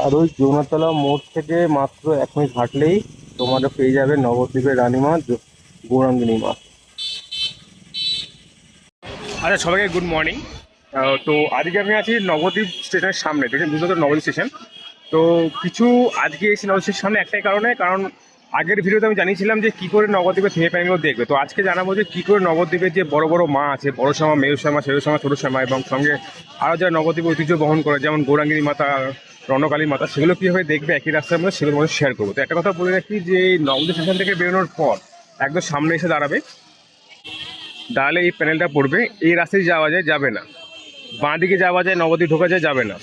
আর ওই যমুনাতলা মোড় থেকে মাত্র এক মিনিট হাঁটলেই তোমরা পেয়ে যাবে নবদ্বীপের রানী মাছ গৌরাঙ্গিনী মাছ আচ্ছা সবাইকে গুড মর্নিং তো আজকে আমি আছি নবদ্বীপ স্টেশনের সামনে দেখেন বুঝতে নবদ্বীপ স্টেশন। তো কিছু আজকে এসে নবদ্বীপ স্টেশনের সামনে একটাই কারণে, কারণ আগের ভিডিওতে আমি জানিয়েছিলাম যে কী করে নবদ্বীপের থিয়ে প্যানেলগুলো দেখবে। তো আজকে জানাব যে কী করে নবদ্বীপের যে বড় বড় মা আছে, বড় শ্যামা মেয়ু শ্যামা সেরু শ্যামা, ছোটো শ্যামা এবং সঙ্গে আরও যারা নবদ্বীপ ঐতিহ্য বহন করে, যেমন গৌরাঙ্গিনী মাতা, রণকালী মাতা, সেগুলো কীভাবে দেখবে একই রাস্তার মধ্যে সেগুলো তোমাদের শেয়ার করব। তো একটা কথা বলে রাখি যে নবদ্বীপ স্টেশন থেকে বেরোনোর পর একদম সামনে এসে দাঁড়াবে। দাঁড়ালে এই প্যানেলটা পড়বে। এই রাস্তায় যাওয়া যায়, যাবে না। বাঁ দিকে যাওয়া যায়, নবদ্বীপ ঢোকা যায়, যাবে না।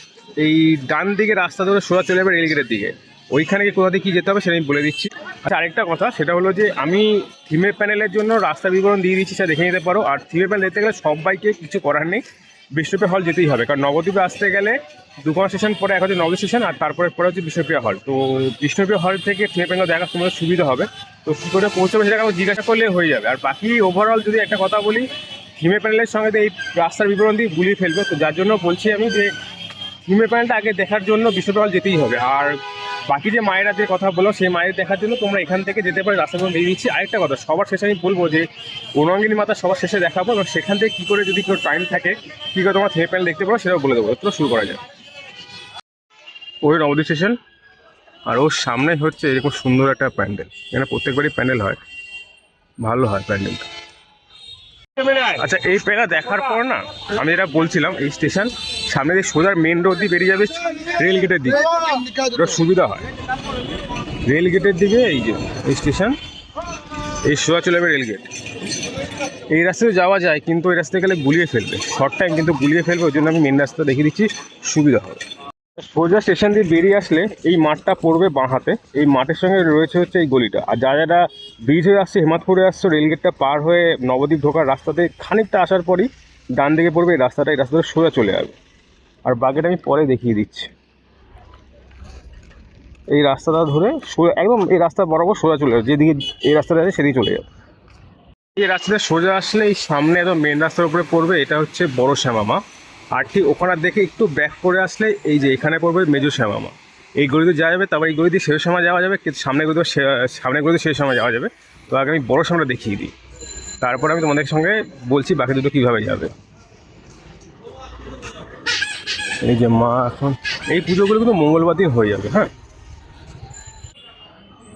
এই ডান দিকে রাস্তা ধরে সোজা চলে যাবে রেলগেটের দিকে। ওইখানে গিয়ে কোথা দিয়ে কী যেতে হবে সেটা আমি বলে দিচ্ছি। আচ্ছা আরেকটা কথা, সেটা হলো যে আমি থিমের প্যানেলের জন্য রাস্তা বিবরণ দিয়ে দিচ্ছি, সেটা দেখে নিতে পারো। আর থিমের প্যানেল দেখতে গেলে সব বাইকে কিছু করার নেই। বিষ্ণুপ্রিয়া হল যেতেই হবে। কারণ নবদ্বীপে আসতে গেলে দুখানা স্টেশন পরে এক হচ্ছে নবদ্বীপ স্টেশন আর তারপরে পরে হচ্ছে বিষ্ণুপ্রিয়া হল তো বিষ্ণুপ্রিয়া হল থেকে থিমের প্যানেল দেখার তোমাদের সুবিধা হবে। তো কী করে পৌঁছবে সেটা আমাকে জিজ্ঞাসা করলে হয়ে যাবে। আর বাকি ওভারঅল যদি একটা কথা বলি থিমে প্যানেলের সঙ্গে এই রাস্তার বিবরণ দিয়ে গুলিয়ে ফেলবে। তো যার জন্য বলছি আমি যে থিমে প্যানেলটা আগে দেখার জন্য বিষ্ণুপ্রিয়া হল যেতেই হবে। আর বাকি যে মায়েরা যে কথা বলো, সেই মায়ের দেখার জন্য তোমরা এখান থেকে যেতে পারো রাস্তা বেরিয়ে দিচ্ছি আরেকটা কথা, সবার শেষে আমি বলব যে গৌরাঙ্গিনী মাতা সবার শেষে দেখাবো এবং সেখান থেকে কী করে যদি কেউ টাইম থাকে, কী করে তোমরা প্যানেল দেখতে পারো সেটাও বলে দেবো। তো শুরু করা যায় ওই নবদ্বীপ স্টেশন আর ওর সামনে হচ্ছে এরকম সুন্দর একটা প্যান্ডেল। এখানে প্রত্যেকবারই প্যান্ডেল হয়। ভালো হয় প্যান্ডেলটা। আচ্ছা এই প্যান্ডেল দেখার পর না, আমি যেটা বলছিলাম, এই স্টেশন, সামনে দিয়ে সোজার মেন রোড দিয়ে বেরিয়ে যাবে রেল গেটের দিকে সুবিধা হয়। রেল গেটের দিকে, এই যে, এই স্টেশন, এই সোজা চলে যাবে রেল গেট। এই রাস্তায় যাওয়া যায়, কিন্তু এই রাস্তায় গেলে গুলিয়ে ফেলবে। শর্ট টাইম কিন্তু গুলিয়ে ফেলবে, ওই জন্য আমি মেন রাস্তা দেখিয়ে দিচ্ছি, সুবিধা হবে। সোজা স্টেশন দিয়ে বেরিয়ে আসলে এই মাঠটা পড়বে বাঁ হাতে। এই মাঠের সঙ্গে রয়েছে হচ্ছে এই গলিটা। আর যা যারা ব্রিজ হয়ে আসছে, হেমাদপুরে আসছে, রেলগেটটা পার হয়ে নবদ্বীপ ঢোকার রাস্তাতে খানিকটা আসার পরই ডান দিকে পড়বে এই রাস্তাটা এই রাস্তাটা সোজা চলে যাবে। আর বাকিটা আমি পরে দেখিয়ে দিচ্ছি। এই রাস্তাটা ধরে সোজা, একদম এই রাস্তা বরাবর সোজা চলে যাবে। যেদিকে এই রাস্তাটা আছে সেদিকে চলে যাবে। এই রাস্তাটা সোজা আসলে এই সামনে একদম মেন রাস্তার উপরে পড়বে, এটা হচ্ছে বড় শ্যামামা। আর ঠিক ওখানে দেখে একটু ব্যাক করে আসলে এই যে এখানে পড়বে মেজো শ্যামামা এই গলিতে যাওয়া যাবে, তারপর এই গলিতে শেষ সময় যাওয়া যাবে, কিন্তু সামনে গলিতে সামনে গলিতে শেষ সময় যাওয়া যাবে। তো আগে আমি বড়ো সামনে দেখিয়ে দিই। তারপর আমি তোমাদের সঙ্গে বলছি বাকি দুটো কীভাবে যাবে। এই যে মা এখন, এই পুজোগুলো কিন্তু মঙ্গলবার দিন হয়ে যাবে হ্যাঁ?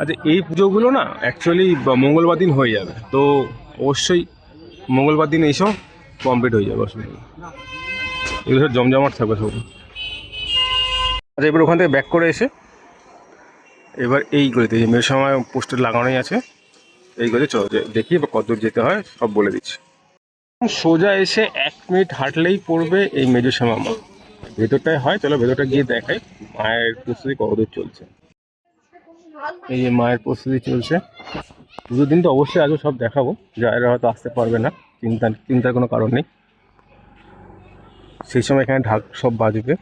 আচ্ছা এই পুজোগুলো না অ্যাকচুয়ালি মঙ্গলবার দিন হয়ে যাবে। তো অবশ্যই মঙ্গলবার দিন এইসব কমপ্লিট হয়ে যাবে, অসুবিধা এগুলো সব জমজমাট থাকবে সব। আচ্ছা এবার ওখান থেকে ব্যাক করে এসে এবার এই গলিতে যে মেয়ের সময় পোস্টার লাগানোই আছে, এই গলিতে চলো দেখি বা কত দূর যেতে হয়, সব বলে দিচ্ছি। সোজা এসে এক মিনিট হাঁটলেই পড়বে এই মেজো শ্যামা মা। ভেতরটায় হয়, চলো ভেতরটা গিয়ে দেখাই, মায়ের প্রস্তুতি কতদূর চলছে। এই যে মায়ের প্রস্তুতি চলছে। পুজোর দিন তো অবশ্যই আজও সব দেখাবো, যারা হয়তো আসতে পারবে না, চিন্তা চিন্তার কোনো কারণ নেই। সেই সময় এখানে ঢাক সব বাজবে।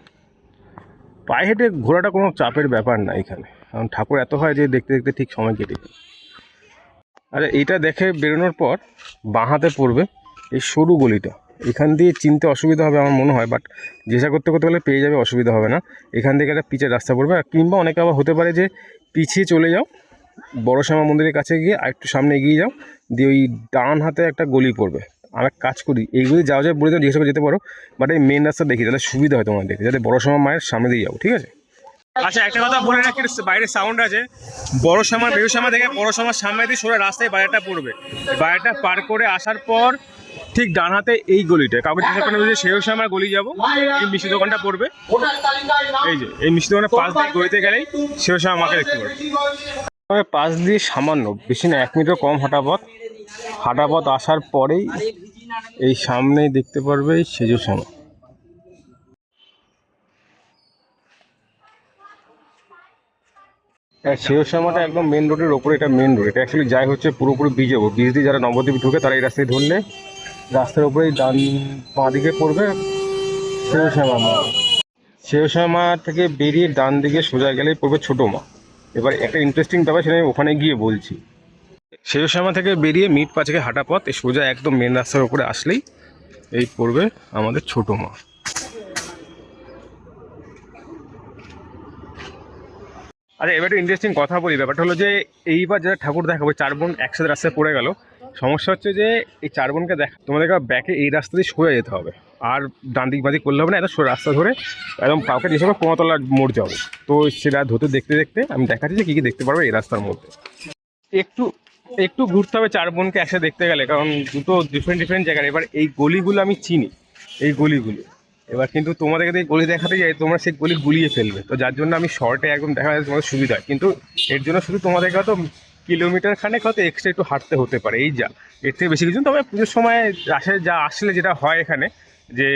পায়ে হেঁটে ঘোরাটা কোনো চাপের ব্যাপার না এখানে। কারণ ঠাকুর এত হয় যে দেখতে দেখতে ঠিক সময় কেটে যায়। আচ্ছা এইটা দেখে বেরোনোর পর বাঁ হাতে পড়বে এই সরু গলিটা। এখান দিয়ে চিনতে অসুবিধা হবে আমার মনে হয় বাট যেসা করতে করতে গেলে পেয়ে যাবে, অসুবিধা হবে না। এখান থেকে একটা পিচের রাস্তা পড়বে। আর কিংবা অনেকে আবার হতে পারে যে পিছিয়ে চলে যাও বড় শ্যামা মন্দিরের কাছে গিয়ে আর একটু সামনে এগিয়ে যাও, দিয়ে ওই ডান হাতে একটা গলি পড়বে। এক কাজ করি এইগুলি যাওয়া যায় বলে জিজ্ঞেস করে যেতে পারো বাট এই মেন রাস্তা দেখি তাহলে সুবিধা হয় তোমাদের যাতে বড় শ্যামা মায়ের সামনে দিয়ে যাব ঠিক আছে? আচ্ছা একটা কথা বলে রাখি বাইরে সাউন্ড আছে। বড় শ্যামা বেরু শ্যামা থেকে বড় শ্যামার সামনে দিয়ে সোজা রাস্তায় বাইরেটা পড়বে। বাইরেটা পার করে আসার পর ঠিক ডান হাতে এই গলিটা কাউকে জিজ্ঞাসা করে যে সেও শ্যামার গলি যাব এই মিষ্টি দোকানটা পড়বে। এই যে এই মিষ্টি দোকানের পাশ দিয়ে গলিতে গেলেই সেও আমাকে দেখতে তবে পাশ দিয়ে সামান্য বেশি না এক মিনিটও কম পথ। হাঁটা পথ আসার পরেই এই সামনেই দেখতে পারবে সেজো হ্যাঁ সেও শ্যামাটা একদম মেন রোডের ওপরে এটা মেন রোড এটা অ্যাকচুয়ালি যায় হচ্ছে পুরোপুরি ব্রিজে ব্রিজ দিয়ে যারা নবদ্বীপ ঢুকে তারা এই রাস্তায় ধরলে রাস্তার উপরেই ডান বাঁ দিকে পড়বে সেও শ্যামা মা সেও শ্যামা থেকে বেরিয়ে ডান দিকে সোজা গেলেই পড়বে ছোটো মা এবার একটা ইন্টারেস্টিং ব্যাপার সেটা আমি ওখানে গিয়ে বলছি। সেও শ্যামা থেকে বেরিয়ে মিট পাঁচকে হাঁটা পথ সোজা একদম মেন রাস্তার উপরে আসলেই এই পড়বে আমাদের ছোটো মা। আচ্ছা এবার ইন্টারেস্টিং কথা বলি, ব্যাপারটা হলো যে এইবার যারা ঠাকুর দেখাবো, চার বোন একসাথে রাস্তায় পড়ে গেল, সমস্যা হচ্ছে যে এই চার বোনকে দেখ তোমাদেরকে ব্যাকে এই রাস্তা দিয়ে সোজা যেতে হবে, আর ডান দিক বাদিক করলে হবে না সোজা রাস্তা ধরে একদম কাউকে যে সময় কোমাতলা মোড় যাব। তো সেটা ধরতে দেখতে দেখতে আমি দেখাচ্ছি যে কী কী দেখতে পারব এই রাস্তার মধ্যে। একটু একটু ঘুরতে হবে, চার বোনকে একসাথে দেখতে গেলে, কারণ দুটো ডিফারেন্ট ডিফারেন্ট জায়গার। এবার এই গলিগুলো আমি চিনি, এই গলিগুলো। এবার কিন্তু তোমাদেরকে যদি গলি দেখাতে যাই, তোমরা সেই গলি গুলিয়ে ফেলবে। তো যার জন্য আমি শর্টে একদম দেখা যায় তোমাদের সুবিধা। কিন্তু এর জন্য শুধু তোমাদেরকে হয়তো কিলোমিটার খানেক হয়তো এক্সট্রা একটু হাঁটতে হতে পারে, এই যা। এর থেকে বেশি কিছু। তবে পুজোর সময় আসে যা আসলে যেটা হয় এখানে, যে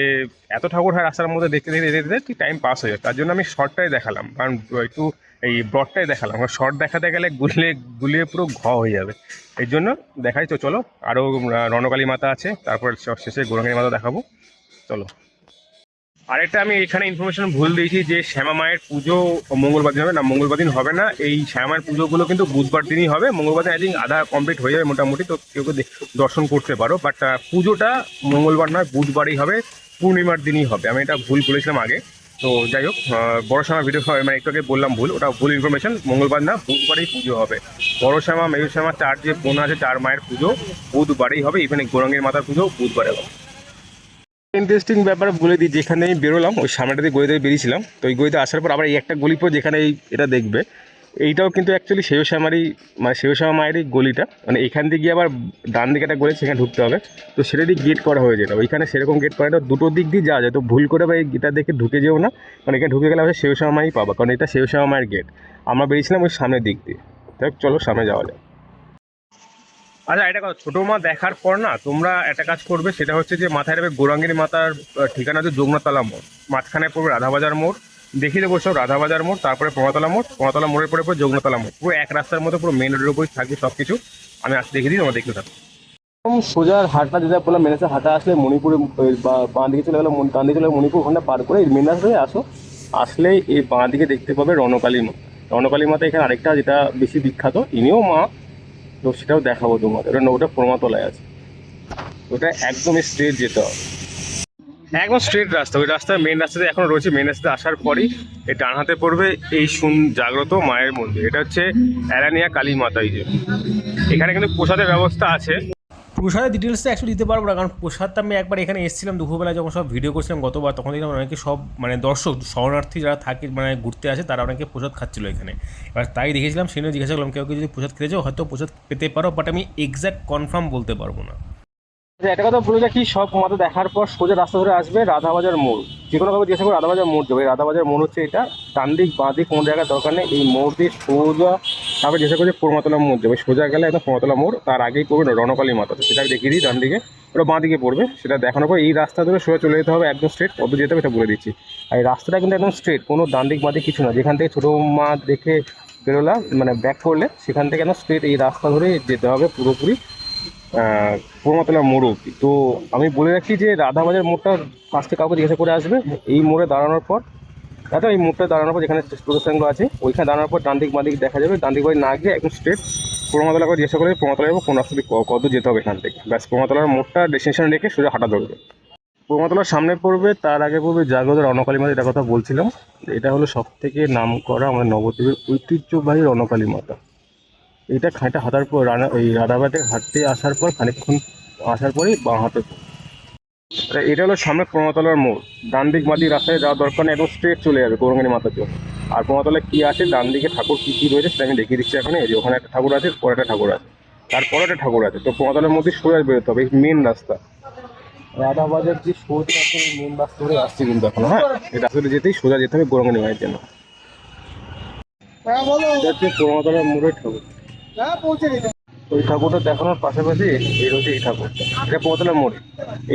এত ঠাকুর হয় রাস্তার মধ্যে দেখতে দেখতে দেখতে টাইম পাস হয়ে যায়। তার জন্য আমি শর্টটাই দেখালাম। কারণ একটু এই ব্রডটাই দেখালাম। কারণ শর্ট দেখাতে গেলে গুলিয়ে গুলিয়ে পুরো ঘ হয়ে যাবে। এই জন্য দেখাই, তো চলো। আরও রণকালী মাতা আছে। তারপর শেষে গৌরাঙ্গী মাতা দেখাবো। চলো। আরেকটা আমি এখানে ইনফরমেশন ভুল দিয়েছি যে শ্যামা মায়ের পুজো মঙ্গলবার দিন হবে। না, মঙ্গলবার দিন হবে না। এই শ্যামা মায়ের পুজোগুলো কিন্তু বুধবার দিনই হবে। মঙ্গলবার দিন আই থিঙ্ক আধা কমপ্লিট হয়ে যাবে মোটামুটি। তো কেউ দর্শন করতে পারো। বাট পুজোটা মঙ্গলবার নয়, বুধবারই হবে। পূর্ণিমার দিনই হবে। আমি এটা ভুল বলেছিলাম আগে। তো যাই হোক আহ, বড় শ্যামা ভিডিও মানে একটু আগে বললাম ভুল ওটা ভুল ইনফরমেশন মঙ্গলবার না বুধবারেই পুজো হবে। বড় শ্যামা মেয়ু শ্যামা চার যে বোন আছে চার মায়ের পুজো বুধবারেই হবে ইভেন গোরঙ্গের মাতার পুজো বুধবারে হবে। ইন্টারেস্টিং ব্যাপার বলে দিই যেখানে আমি বেরোলাম ওই সামনেটাতে গলিতে বেরিয়েছিলাম তো ওই গলিতে আসার পর আবার এই একটা গলি পর যেখানে এটা দেখবে এইটাও কিন্তু অ্যাকচুয়ালি শেষশ্যামারই মানে শেষশ্যামা মায়েরই গলিটা। মানে এখান দিয়ে গিয়ে আবার ডান দিকে একটা গলি সেখানে ঢুকতে হবে। তো সেটা দিয়ে গেট করা হয়ে যেত। ওইখানে সেরকম গেট করা দুটো দিক দিয়ে যাওয়া যায়। তো ভুল করে বা এই গেটটা দেখে ঢুকে যেও না। মানে এখানে ঢুকে গেলে হচ্ছে শেষশ্যামা মাই পাবা। কারণ এটা শেষশ্যামা মায়ের গেট আমরা বেরিয়েছিলাম ওই সামনের দিক দিয়ে। তাই চলো সামনে যাওয়া যায় আচ্ছা এটা কথা। ছোটো মা দেখার পর না তোমরা একটা কাজ করবে, সেটা হচ্ছে যে মাথায় রাখবে গৌরাঙ্গিনী মাতার ঠিকানা হচ্ছে যোগনাথতলা মোড়। মাঝখানে পড়বে রাধাবাজার মোড়। দেখিয়ে দেবো সব রাধাবাজার মোড়, তারপরে পমাতলা মোড়, পমাতলা মোড়ের পরে পরে যোগনাথতলা মোড়। পুরো এক রাস্তার মধ্যে পুরো মেন রোডের উপরই থাকবে সব কিছু আমি আসতে দেখে দিই, তোমরা দেখতে থাকো। সোজা হাটটা যেটা বললাম মেনেছে হাটা আসলে মণিপুরে বা- দিকে চলে গেলে ডান দিকে চলে মণিপুর ওখানটা পার করে মেন রাস্তায় আসো। আসলেই এই বাঁ দিকে দেখতে পাবে রণকালী মা রণকালী মাতা এখানে আরেকটা যেটা বেশি বিখ্যাত, ইনিও মা। তো সেটাও দেখাবো তোমাদের। ওটা ওটা প্রমাতলায় আছে। ওটা একদম স্ট্রেট যেতে হবে। একদম স্ট্রেট রাস্তা, ওই রাস্তা মেন রাস্তাতে এখন রয়েছে মেন রাস্তাতে আসার পরই এই ডান হাতে পড়বে এই সুন জাগ্রত মায়ের মন্দির। এটা হচ্ছে অ্যারানিয়া কালী মাতাই যে। এখানে কিন্তু প্রসাদের ব্যবস্থা আছে। প্রসাদের ডিটেলসটা অ্যাকচুয়ালি দিতে পারব না, কারণ প্রসাদটা আমি একবার এখানে এসেছিলাম, দুপুরবেলা যখন সব ভিডিও করছিলাম গতবার, তখন দেখলাম অনেকে সব মানে দর্শক, শরণার্থী যারা থাকে মানে ঘুরতে আসে, তারা অনেকে প্রসাদ খাচ্ছিল এখানে। এবার তাই দেখেছিলাম, সেই জন্য জিজ্ঞাসা করলাম, কেউ কেউ যদি প্রসাদ খেতে চাও, হয়তো প্রসাদ পেতে পারো বাট আমি এক্স্যাক্ট কনফার্ম বলতে পারব না। একটা কথা বলে রাখি, সব মাথা দেখার পর সোজা রাস্তা ধরে আসবে রাধাবাজার মোড়। যে কোনো কাউকে জিজ্ঞাসা করে, রাধাবাজার মোড় যাবে। রাধাবাজার মোড় হচ্ছে এটা, ডান দিক, বাঁ দিক, কোনো জায়গার দরকার নেই। এই মোড় দিয়ে সোজা, তারপরে জিজ্ঞাসা করছে পোড়মাতলা মোড় যাবে। সোজা গেলে একদম পোড়মাতলা মোড়, তার আগেই পড়বে রণকালী তো সেটা দেখিয়ে দিই, ডান দিকে। ওটা বাঁ দিকে পড়বে, সেটা দেখানোর পর এই রাস্তা ধরে সোজা চলে যেতে হবে, একদম স্ট্রেট কত যেতে হবে এটা বলে দিচ্ছি। আর এই রাস্তাটা কিন্তু একদম স্ট্রেট কোনো ডান দিক, বাঁ দিক কিছু না। যেখান থেকে ছোটো মা দেখে বেরোলাম মানে ব্যাক করলে, সেখান থেকে একদম স্ট্রেট এই রাস্তা ধরে যেতে হবে পুরোপুরি। পুরোমাতলা মোড় অব্দি তো আমি বলে রাখি যে রাধাবাজার মোড়টা ফার্স্টে কাউকে জিজ্ঞাসা করে আসবে, এই মোড়ে দাঁড়ানোর পর। দাদা এই মোড়টা দাঁড়ানোর পর যেখানে প্রদর্শনগুলো আছে, ওইখানে দাঁড়ানোর পর ডান দিক বাঁ দিক দেখা যাবে। ডান দিক বাড়ি না গিয়ে একদম স্ট্রেট প্রমাতলা করে জিজ্ঞাসা করে প্রমাতলা যাব কোন রাস্তা কত যেতে হবে এখান থেকে। ব্যাস, প্রমাতলার মোড়টা ডেস্টিনেশন রেখে সোজা হাঁটা ধরবে। প্রমাতলার সামনে পড়বে, তার আগে পড়বে জাগ্রত রণকালী মাতা এটা কথা বলছিলাম। এটা হলো সব থেকে নাম করা আমাদের নবদ্বীপের ঐতিহ্যবাহী রণকালী মাতা। এটা খাঁটা হাঁটার পর রানা ওই রাধাবাটে হাঁটতে আসার পর খানিকক্ষণ আসার পরেই বাঁ হাতে এটা হলো সামনে প্রমাতলার মোড়। ডান দিক দিক রাস্তায় যাওয়ার দরকার নেই একদম স্ট্রেট চলে যাবে গৌরঙ্গিনী মাতার জন্য আর প্রমাতলায় কী আছে ডান দিকে ঠাকুর কী কী রয়েছে সেটা আমি দেখিয়ে দিচ্ছি এখন এই যে ওখানে একটা ঠাকুর আছে পরে একটা ঠাকুর আছে। তারপরে একটা ঠাকুর আছে। তো প্রমাতলার মধ্যে সোজা বেরোতে হবে এই মেন রাস্তা। রাধাবাজার যে সোজা মেন রাস্তা ধরে আসছে কিন্তু এখন হ্যাঁ? এই রাস্তাটা যেতেই সোজা যেতে হবে গৌরঙ্গিনী মায়ের জন্য। হ্যাঁ বলো। এটা হচ্ছে প্রমাতলার মোড়ের ঠাকুর। ওই ঠাকুরটা দেখানোর পাশাপাশি এই হচ্ছে এই ঠাকুরটা এটা পমতলা মোড়।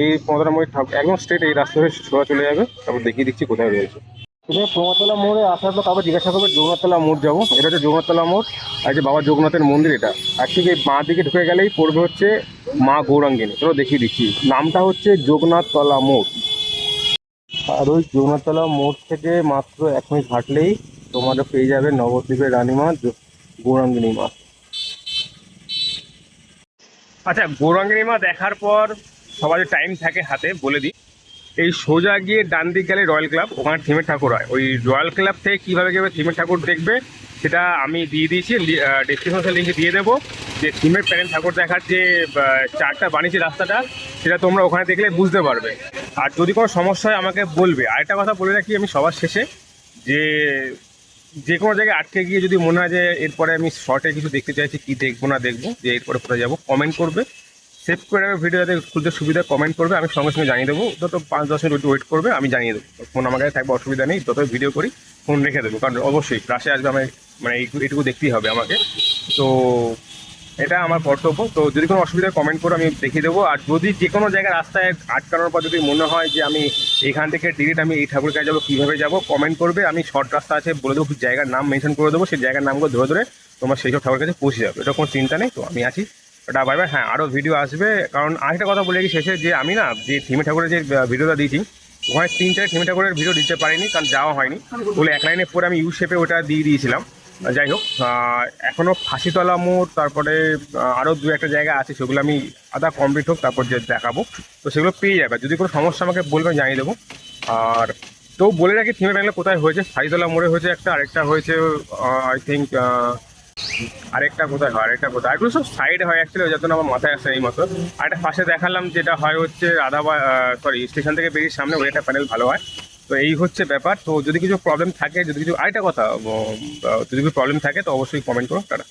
এই পমতলা মোড়ের ঠাকুর, একদম স্ট্রেট এই রাস্তা ধরে সোজা চলে যাবে। তারপর দেখিয়ে দিচ্ছি কোথায় রয়েছে। তুমি প্রমতলা মোড়ে আসার পর তারপর জিজ্ঞাসা করবে, জগন্নাথতলা মোড় যাব? এটা হচ্ছে জগন্নাথতলা মোড়। আর যে বাবা জগন্নাথের মন্দির এটা, আর ঠিক এই বাঁ দিকে ঢুকে গেলেই পড়বে হচ্ছে মা গৌরাঙ্গিনী। চলো দেখিয়ে দিচ্ছি। নামটা হচ্ছে জগন্নাথতলা মোড়। আর ওই জগন্নাথতলা মোড় থেকে মাত্র এক মিনিট হাঁটলেই তোমরা পেয়ে যাবে নবদ্বীপের রানীমা, গৌরাঙ্গিনী মা। আচ্ছা গৌরাঙ্গিনী মা দেখার পর সবার টাইম থাকে হাতে, বলে দিই। এই সোজা গিয়ে ডান দিক গেলে রয়্যাল ক্লাব ওখানে থিমের ঠাকুর হয়। ওই রয়্যাল ক্লাব থেকে কীভাবে কীভাবে থিমের ঠাকুর দেখবে, সেটা আমি দিয়ে দিয়েছি ডিসক্রিপশন লিঙ্কে দিয়ে দেবো। যে থিমের প্যারেন্ট ঠাকুর দেখার যে চারটা বানিয়েছে রাস্তাটা, সেটা তোমরা ওখানে দেখলে বুঝতে পারবে। আর যদি কোনো সমস্যা হয় আমাকে বলবে। আরেকটা কথা বলে রাখি আমি সবার শেষে, যে যে কোনো জায়গায় আটকে গিয়ে যদি মনে হয় যে এরপরে আমি শর্টে কিছু দেখতে চাইছি, কি দেখব না দেখব, যে এরপরে কোথায় যাব কমেন্ট করবে। সেভ করে রাখবে ভিডিও যাতে খুলতে সুবিধা কমেন্ট করবে, আমি সঙ্গে সঙ্গে জানিয়ে দেবো। যত পাঁচ, দশ মিনিট ওয়েট করবে, আমি জানিয়ে দেবো। ফোন আমার কাছে থাকবে, অসুবিধা নেই যত ভিডিও করি ফোন রেখে দেবো। কারণ অবশ্যই ক্লাসে আসবে আমি মানে এইটুকু দেখতেই হবে আমাকে। তো এটা আমার কর্তব্য। তো যদি কোনো অসুবিধা কমেন্ট করে আমি দেখিয়ে দেবো। আর যদি যে কোনো জায়গায় রাস্তায় আটকানোর পর যদি মনে হয় যে আমি এখান থেকে ডিরেক্ট আমি এই ঠাকুরের কাছে যাব, কীভাবে যাব কমেন্ট করবে। আমি শর্ট রাস্তা আছে বলে দেবো, জায়গার নাম মেনশন করে দেবো, সেই জায়গার নামগুলো ধরে ধরে তোমার সেই সব ঠাকুরের কাছে পৌঁছে যাবে। এটা কোনো চিন্তা নেই, তো আমি আছি। ওটা বাই বাই হ্যাঁ আরও ভিডিও আসবে। কারণ আরেকটা কথা বলে শেষে, যে আমি না, যে থিমে ঠাকুরের যে ভিডিওটা দিয়েছি, ওখানে তিন চার থিমি ঠাকুরের ভিডিও দিতে পারিনি, কারণ যাওয়া হয়নি। বলে এক লাইনে পরে আমি ইউ শেপে ওটা দিয়ে দিয়েছিলাম। যাই হোক এখনও ফাঁসিতলা মোড়, তারপরে আরও দু একটা জায়গা আছে, সেগুলো আমি আদা কমপ্লিট হোক, তারপর যে দেখাবো। তো সেগুলো পেয়ে যাবে। যদি কোনো সমস্যা আমাকে বলবে জানিয়ে দেবো। আর তো বলে রাখি থিমে ব্যাংলা কোথায় হয়েছে? ফাঁসিতলা মোড়ে হয়েছে একটা, আরেকটা হয়েছে আই থিঙ্ক আরেকটা কোথায় হয়, আরেকটা কোথায় এগুলো সব সাইড হয় অ্যাকচুয়ালি যত আমার মাথায় আসে এই মতো আর একটা পাশে দেখালাম, যেটা হয় হচ্ছে রাধাবা সরি স্টেশন থেকে বেরিয়ে সামনে, ওই একটা প্যানেল ভালো হয়। তো এই হচ্ছে ব্যাপার। তো যদি কিছু প্রবলেম থাকে, যদি কিছু আরেকটা কথা যদি কিছু প্রবলেম থাকে, তো অবশ্যই কমেন্ট করো। টাটা।